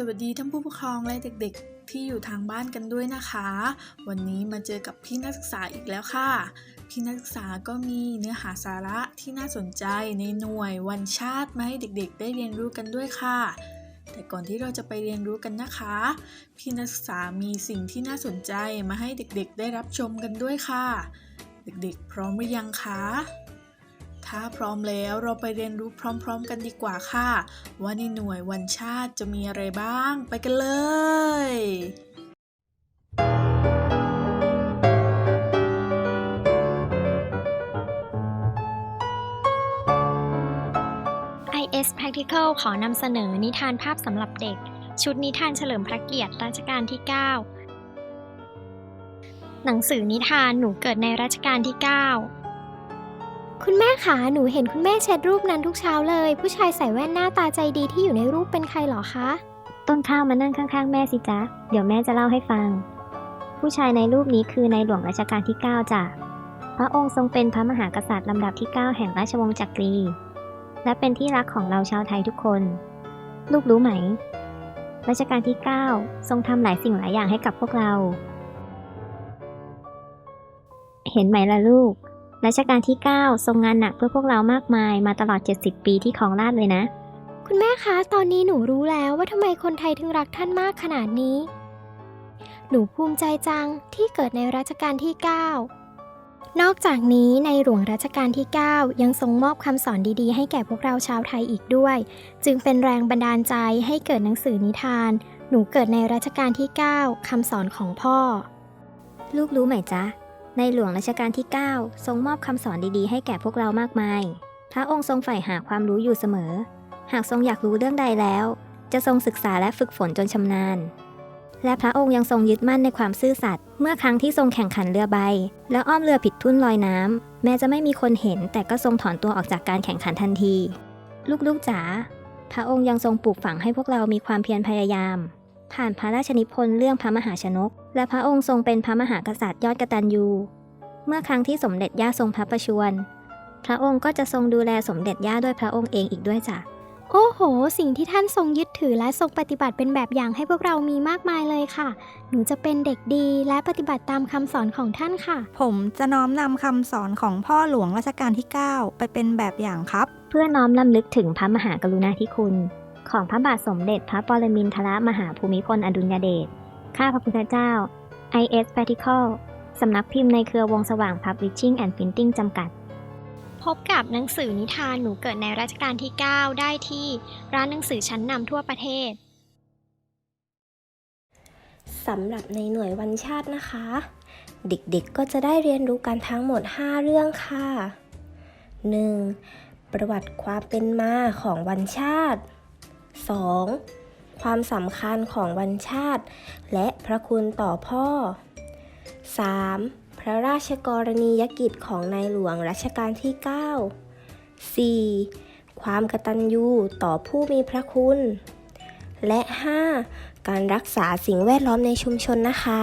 สวัสดีท่านผู้ปกครองและเด็กๆ ที่อยู่ทางบ้านกันด้วยนะคะ วันนี้มาเจอกับพี่นักศึกษาอีกแล้วค่ะ พี่นักศึกษาก็มีเนื้อหาสาระที่น่าสนใจในหน่วยวันชาติมาให้เด็กๆ ได้เรียนรู้กันด้วยค่ะ แต่ก่อนที่เราจะไปเรียนรู้กันนะคะ พี่นักศึกษามีสิ่งที่น่าสนใจมาให้เด็กๆ ได้รับชมกันด้วยค่ะ เด็กๆ พร้อมหรือยังคะ ถ้าพร้อมแล้วเราไปเรียนรู้พร้อมๆกันดีกว่าค่ะ ว่าในหน่วยวันชาติจะมีอะไรบ้าง ไปกันเลย IS Practical ขอนำเสนอนิทานภาพสำหรับเด็ก ชุดนิทานเฉลิมพระเกียรติรัชกาลที่ 9 หนังสือนิทานหนูเกิดในรัชกาลที่ 9 คุณแม่คะหนูเห็นคุณแม่เช็ดรูปนั้นทุกเช้าเลย ผู้ชายใส่แว่นหน้าตาใจดีที่อยู่ในรูปเป็นใครเหรอคะ ต้นข้าวมานั่งข้างๆ แม่สิจ๊ะ เดี๋ยวแม่จะเล่าให้ฟัง ผู้ชายในรูปนี้คือในหลวงรัชกาลที่ 9จ้ะ พระองค์ทรงเป็นพระมหากษัตริย์ลำดับที่ 9 แห่งราชวงศ์จักรี และเป็นที่รักของเราชาวไทยทุกคน ลูกรู้ไหม รัชกาลที่ 9 ทรงทำหลายสิ่งหลายอย่างให้กับพวกเรา เห็นไหมล่ะลูก รัชกาลที่ 9 ทรงงานหนักเพื่อพวกเรามากมายมาตลอด 70 ปีที่ครองราชย์เลยนะ คุณแม่คะ ตอนนี้หนูรู้แล้วว่าทำไมคนไทยถึงรักท่านมากขนาดนี้ หนูภูมิใจจังที่เกิดในรัชกาลที่ 9 นอกจากนี้ในหลวงรัชกาลที่ 9 ยังทรงมอบคำสอนดีๆ ให้แก่พวกเราชาวไทยอีกด้วย จึงเป็นแรงบันดาลใจให้เกิดหนังสือนิทาน หนูเกิดในรัชกาลที่ 9 คำสอนของพ่อ ลูกรู้ไหมจ๊ะ ในหลวงรัชกาลที่ 9 ทรงมอบคำสอนดีๆ ให้แก่พวกเรามากมาย พระองค์ทรงใฝ่หาความรู้อยู่เสมอ หากทรงอยากรู้เรื่องใดแล้ว จะทรงศึกษาและฝึกฝนจนชำนาญ และพระองค์ยังทรงยึดมั่นในความซื่อสัตย์ เมื่อครั้งที่ทรงแข่งขันเรือใบ แล้วอ้อมเรือผิดทุ่นลอยน้ำ แม้จะไม่มีคนเห็น แต่ก็ทรงถอนตัวออกจากการแข่งขันทันที ลูกๆจ๋า พระองค์ยังทรงปลูกฝังให้พวกเรามีความเพียรพยายาม ผ่านพระราชนิพนธ์เรื่องพระมหาชนก และพระองค์ทรงเป็นพระมหากษัตริย์ยอดกตัญญู เมื่อครั้งที่สมเด็จย่าทรงพระประชวร พระองค์ก็จะทรงดูแลสมเด็จย่าด้วยพระองค์เองอีกด้วยจ้ะ โอ้โห สิ่งที่ท่านทรงยึดถือและทรงปฏิบัติเป็นแบบอย่างให้พวกเรามีมากมายเลยค่ะ หนูจะเป็นเด็กดีและปฏิบัติตามคำสอนของท่านค่ะ ผมจะน้อมนำคำสอนของพ่อหลวงรัชกาลที่ 9 ไปเป็นแบบอย่างครับ เพื่อน้อมลำลึกถึงพระมหากรุณาธิคุณ ของพระบาทสมเด็จพระปรมินทรมหาภูมิพลอดุลยเดช ข้าพระพุทธเจ้า I.S. Practical สำนักพิมพ์ในเครือวงสว่าง Publishing and Printing จำกัด พบกับหนังสือนิทานหนูเกิดในรัชกาลที่ 9 ได้ที่ร้านหนังสือชั้นนำทั่วประเทศสำหรับในหน่วยวันชาตินะคะ เด็กๆก็จะได้เรียนรู้กันทั้งหมด 5 เรื่องค่ะ 1. ประวัติความเป็นมาของวันชาติ 2. ความสำคัญของวันชาติ และพระคุณต่อพ่อ 3. พระราชกรณียกิจของในหลวงรัชกาลที่ 9 4. ความกตัญญูต่อผู้มีพระคุณ และ 5. การรักษาสิ่งแวดล้อมในชุมชนนะคะ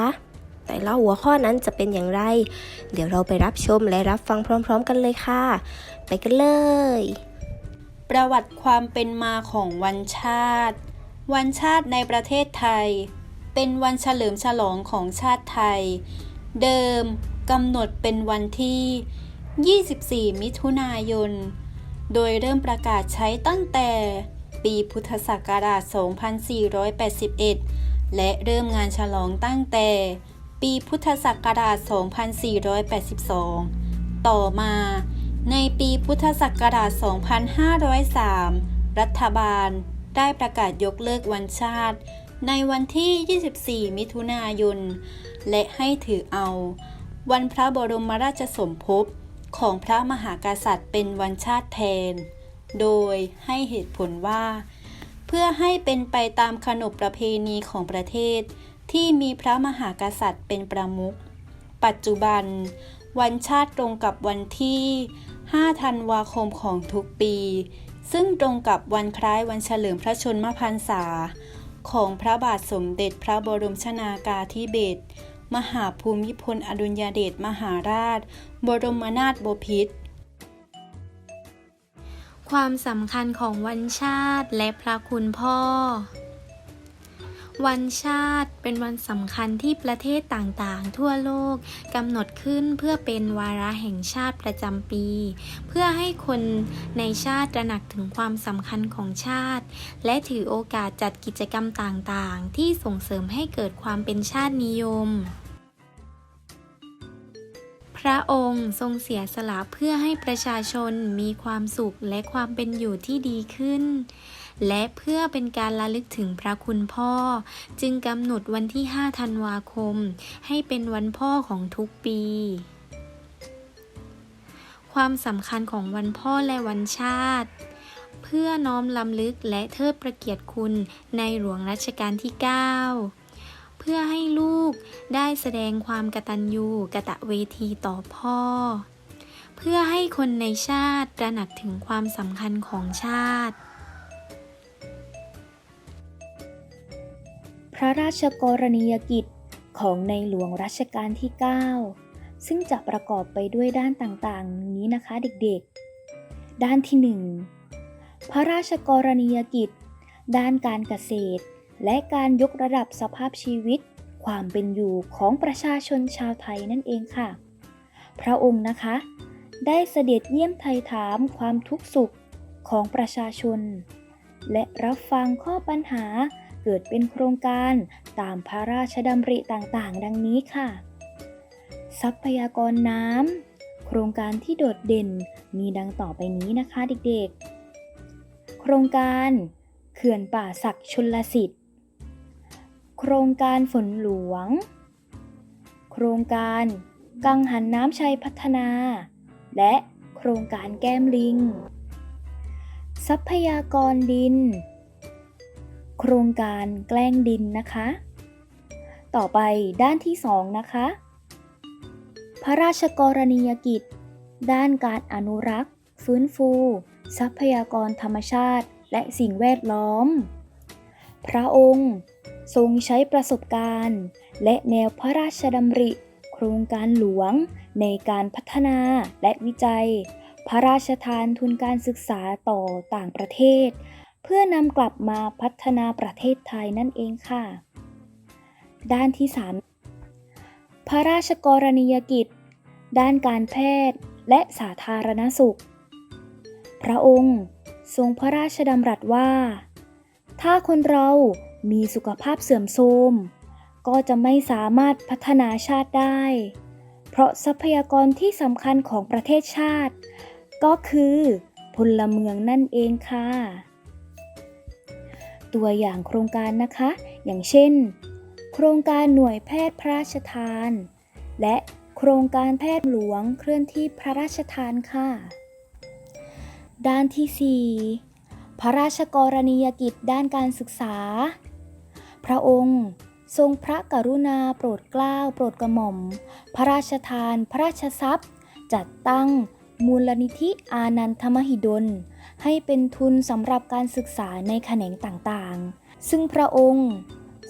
แต่ละหัวข้อนั้นจะเป็นอย่างไร เดี๋ยวเราไปรับชมและรับฟังพร้อม ๆ กันเลยค่ะ ไปกันเลย ประวัติความเป็นมาของวันชาติ วันชาติในประเทศไทย เป็นวันเฉลิมฉลองของชาติไทย เดิมกำหนดเป็นวันที่ 24 มิถุนายน โดยเริ่มประกาศใช้ตั้งแต่ปีพุทธศักราช 2481 และเริ่มงานฉลองตั้งแต่ปีพุทธศักราช 2482 ต่อมา ในปีพุทธศักราช 2503 รัฐบาลได้ประกาศยกเลิกวันชาติ ในวันที่ 24 มิถุนายน และให้ถือเอา วันพระบรมราชสมภพของพระมหากษัตริย์เป็นวันชาติแทน โดยให้เหตุผลว่า เพื่อให้เป็นไปตามขนบประเพณีของประเทศ ที่มีพระมหากษัตริย์เป็นประมุข ปัจจุบัน วันชาติตรงกับวันที่ 5 ธันวาคมของทุกปี ซึ่งตรงกับวันคล้ายวันเฉลิมพระชนมพรรษา ของพระบาทสมเด็จพระบรมชนากาธิเบศรมหาภูมิพลอดุลยเดชมหาราช บรมนาถบพิตรความสำคัญของวันชาติและพระคุณพ่อ วันชาติเป็นวันสำคัญที่ประเทศต่างๆ ทั่วโลกกำหนดขึ้นเพื่อเป็นวาระแห่งชาติประจำปี เพื่อให้คนในชาติตระหนักถึงความสำคัญของชาติ และถือโอกาสจัดกิจกรรมต่างๆ ที่ส่งเสริมให้เกิดความเป็นชาตินิยมพระองค์ทรงเสียสละเพื่อให้ประชาชนมีความสุขและความเป็นอยู่ที่ดีขึ้น และเพื่อเป็นการระลึกถึงพระคุณพ่อ จึงกำหนดวันที่ 5 ธันวาคม ให้เป็นวันพ่อของทุกปี ความสำคัญของวันพ่อและวันชาติ เพื่อน้อมลำลึกและเทิดประเกียรติคุณในหลวงรัชกาลที่ 9เพื่อให้ลูกได้แสดงความกตัญญูกะตะเวทีต่อพ่อ เพื่อให้คนในชาติตระหนักถึงความสำคัญของชาติ พระราชกรณียกิจของในหลวงรัชกาลที่ 9 ซึ่งจะประกอบไปด้วยด้านต่างๆ นี้นะคะเด็กๆ ด้านที่ 1 พระราชกรณียกิจ ด้านการเกษตร และการยกระดับสภาพชีวิต ความเป็นอยู่ของประชาชนชาวไทยนั่นเองค่ะ พระองค์นะคะ ได้เสด็จเยี่ยมไทยถามความทุกข์สุขของประชาชน และรับฟังข้อปัญหา เกิดเป็นโครงการตามพระราชดำริต่างๆ ดังนี้ค่ะ ทรัพยากรน้ำโครงการที่โดดเด่นมีดังต่อไปนี้นะคะเด็กๆ โครงการเขื่อนป่าศักดิ์ชลสิทธิ์ โครงการฝนหลวง โครงการกังหันน้ำชัยพัฒนา และโครงการแก้มลิง ทรัพยากรดิน ครงการแกล้งดินนะคะ ต่อไปด้านที่ 2 นะคะ พระราชกรณียกิจ ด้านการอนุรักษ์ ฟื้นฟู ทรัพยากรธรรมชาติ และสิ่งแวดล้อม พระองค์ทรงใช้ประสบการณ์ และแนวพระราชดำริ โครงการหลวง ในการพัฒนาและวิจัย พระราชทานทุนการศึกษาต่อต่างประเทศ เพื่อนำกลับมาพัฒนาประเทศไทยนั่นเองค่ะ ด้านที่ 3 พระราชกรณียกิจ ด้านการแพทย์และสาธารณสุข พระองค์ทรงพระราชดำรัสว่า ถ้าคนเรามีสุขภาพเสื่อมโทรมก็จะไม่สามารถพัฒนาชาติได้ เพราะทรัพยากรที่สำคัญของประเทศชาติ ก็คือพลเมืองนั่นเองค่ะ ตัวอย่างโครงการนะคะ อย่างเช่น โครงการหน่วยแพทย์พระราชทาน และโครงการแพทย์หลวงเคลื่อนที่พระราชทานค่ะ ด้านที่ 4 พระราชกรณียกิจด้านการศึกษา พระองค์ทรงพระกรุณาโปรดเกล้าโปรดกระหม่อม พระราชทาน พระราชทรัพย์ จัดตั้งมูลนิธิอานันทมหิดล ให้เป็นทุนสำหรับการศึกษาในแขนงต่างๆ ซึ่งพระองค์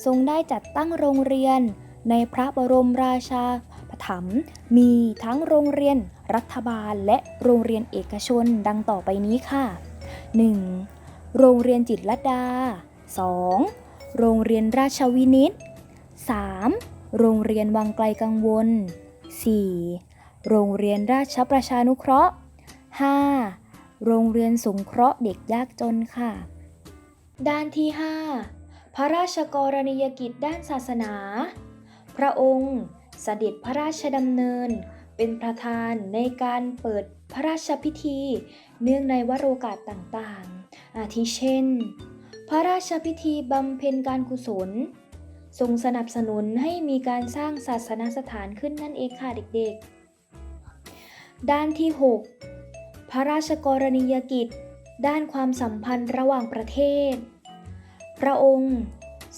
ทรงได้จัดตั้งโรงเรียนในพระบรมราชาปถัมภ์มีทั้งโรงเรียนรัฐบาลและโรงเรียนเอกชนดังต่อไปนี้ค่ะ 1. โรงเรียนจิตรลดา 2. โรงเรียนราชวินิต 3. โรงเรียนวังไกลกังวล 4. โรงเรียนราชประชานุเคราะห์ 5. โรงเรียนสงเคราะห์เด็กยากจนค่ะ ด้านที่ 5 พระราชกรณียกิจด้านศาสนา พระองค์เสด็จพระราชดำเนิน เป็นประธานในการเปิดพระราชพิธี เนื่องในวโรกาสต่างๆ อาทิเช่น พระราชพิธีบำเพ็ญการกุศลทรงสนับสนุนให้มีการสร้างศาสนสถานขึ้นนั่นเองค่ะเด็กๆ ด้านที่ 6 ระราชกรณียกิจ ด้านความสัมพันธ์ระหว่างประเทศ พระองค์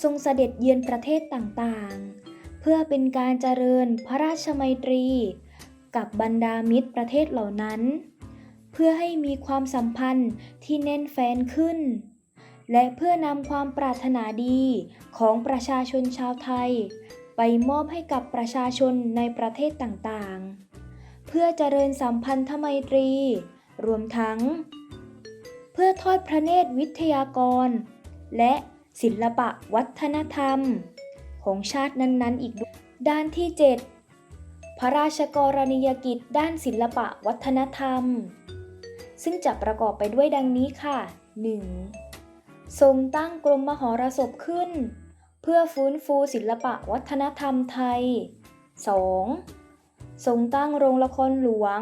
ทรงเสด็จเยือนประเทศต่างๆ เพื่อเป็นการเจริญพระราชมัยตรี กับบรรดามิตรประเทศเหล่านั้น เพื่อให้มีความสัมพันธ์ที่แน่นแฟ้นขึ้น และเพื่อนำความปรารถนาดีของประชาชนชาวไทย ไปมอบให้กับประชาชนในประเทศต่างๆ เพื่อเจริญสัมพันธไมตรี รวมทั้ง เพื่อทอดพระเนตรวิทยากร และศิลปะวัฒนธรรม ของชาตินั้นๆ อีกด้วยด้านที่ 7 พระราชกรณียกิจด้านศิลปะวัฒนธรรม ซึ่งจะประกอบไปด้วยดังนี้ค่ะ 1. ทรงตั้งกรมมหรสพขึ้น เพื่อฟื้นฟูศิลปะวัฒนธรรมไทย 2. ทรงตั้งโรงละครหลวง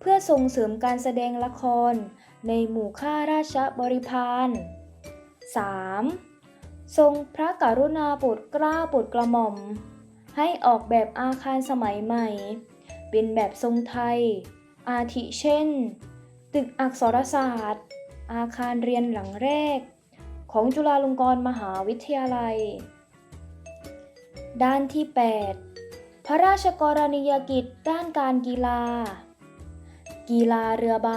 เพื่อส่งเสริมการแสดงละครในหมู่ข้าราชบริพาร 3. ทรงพระกรุณาโปรดเกล้าโปรดกระหม่อม ให้ออกแบบอาคารสมัยใหม่ เป็นแบบทรงไทย อาทิเช่น ตึกอักษรศาสตร์ อาคารเรียนหลังแรก ของจุฬาลงกรณ์มหาวิทยาลัย ด้านที่ 8 พระราชกรณียกิจด้านการกีฬา กีฬาเรือใบ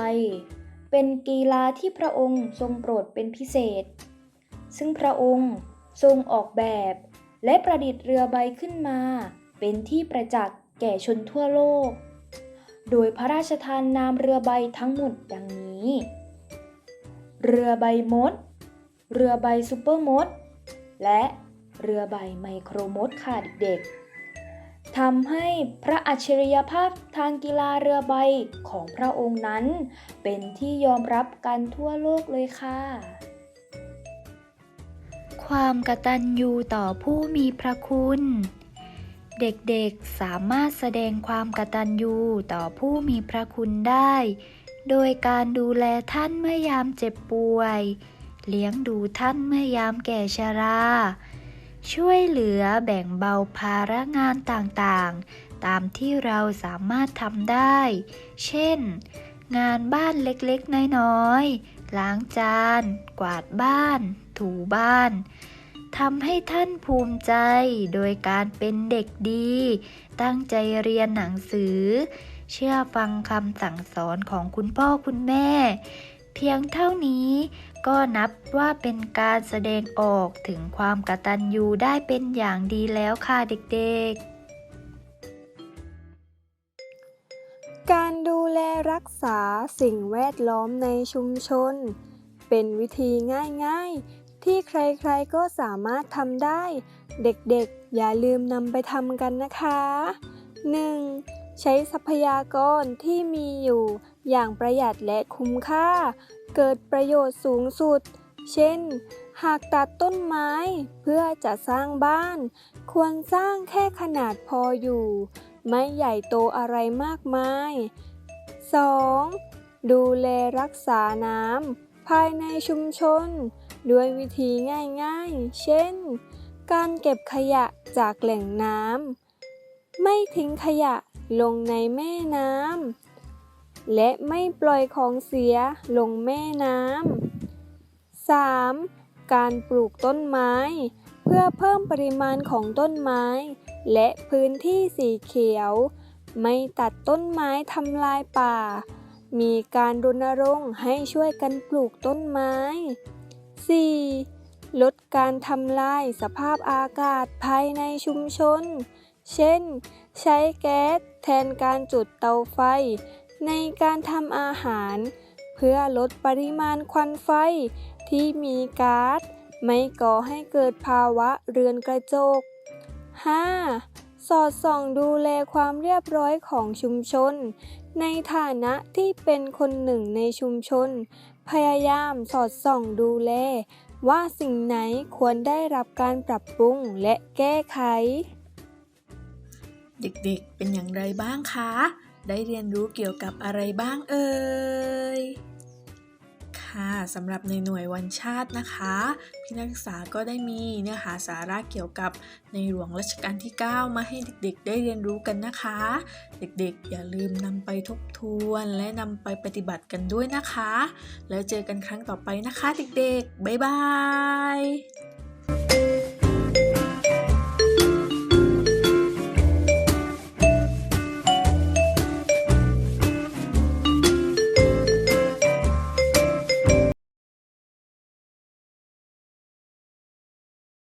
เป็นกีฬาที่พระองค์ทรงโปรดเป็นพิเศษ ซึ่งพระองค์ทรงออกแบบ และประดิษฐ์เรือใบขึ้นมา เป็นที่ประจักษ์แก่ชนทั่วโลก โดยพระราชทานนามเรือใบทั้งหมดดังนี้ เรือใบมด เรือใบซูเปอร์มด และเรือใบไมโครมดค่ะเด็กๆ ทำให้พระอัจฉริยภาพทางกีฬาเรือใบของพระองค์นั้น เป็นที่ยอมรับกันทั่วโลกเลยค่ะ ความกตัญญูต่อผู้มีพระคุณ เด็กๆสามารถแสดงความกตัญญูต่อผู้มีพระคุณได้ โดยการดูแลท่านเมื่อยามเจ็บป่วย เลี้ยงดูท่านเมื่อยามแก่ชรา ช่วยเหลือแบ่งเบาภาระงานต่างๆ ตามที่เราสามารถทำได้ เช่น งานบ้านเล็กๆ น้อยๆ ล้างจาน กวาดบ้าน ถูบ้านทำให้ท่านภูมิใจโดยการเป็นเด็กดี ตั้งใจเรียนหนังสือ เชื่อฟังคำสั่งสอนของคุณพ่อคุณแม่ เพียงเท่านี้ ก็นับว่าเป็นการแสดงออกถึงความกตัญญูได้เป็นอย่างดีแล้วค่ะเด็กๆการดูแลรักษาสิ่งแวดล้อมในชุมชน เป็นวิธีง่ายๆ ที่ใครๆก็สามารถทำได้ เด็กๆ อย่าลืมนำไปทำกันนะคะ 1. ใช้ทรัพยากรที่มีอยู่อย่างประหยัดและคุ้มค่า เกิดประโยชน์สูงสุด เช่น หากตัดต้นไม้เพื่อจะสร้างบ้าน ควรสร้างแค่ขนาดพออยู่ ไม่ใหญ่โตอะไรมากมาย 2. ดูแลรักษาน้ำภายในชุมชน ด้วยวิธีง่ายๆ เช่น การเก็บขยะจากแหล่งน้ำ ไม่ทิ้งขยะลงในแม่น้ำ และไม่ปล่อยของเสียลงแม่น้ำ 3. การปลูกต้นไม้ เพื่อเพิ่มปริมาณของต้นไม้ และพื้นที่สีเขียว ไม่ตัดต้นไม้ทำลายป่า มีการรณรงค์ให้ช่วยกันปลูกต้นไม้ 4. ลดการทำลายสภาพอากาศภายในชุมชน เช่น ใช้แก๊สแทนการจุดเตาไฟ ในการทำอาหาร เพื่อลดปริมาณควันไฟที่มีก๊าซไม่ก่อให้เกิดภาวะเรือนกระจก 5. สอดส่องดูแลความเรียบร้อยของชุมชน ในฐานะที่เป็นคนหนึ่งในชุมชน พยายามสอดส่องดูแล ว่าสิ่งไหนควรได้รับการปรับปรุงและแก้ไข เด็กๆ เป็นอย่างไรบ้างคะ ได้เรียนรู้เกี่ยวกับอะไรบ้างเอ่ย ค่ะสำหรับในหน่วยวันชาตินะคะ พี่นักศึกษาก็ได้มีเนื้อหาสาระเกี่ยวกับในหลวงรัชกาลที่ 9 มาให้เด็กๆ ได้เรียนรู้กันนะคะ เด็กๆ อย่าลืมนำไปทบทวนและนำไปปฏิบัติกันด้วยนะคะ แล้วเจอกันครั้งต่อไปนะคะ เด็กๆ บ๊ายบาย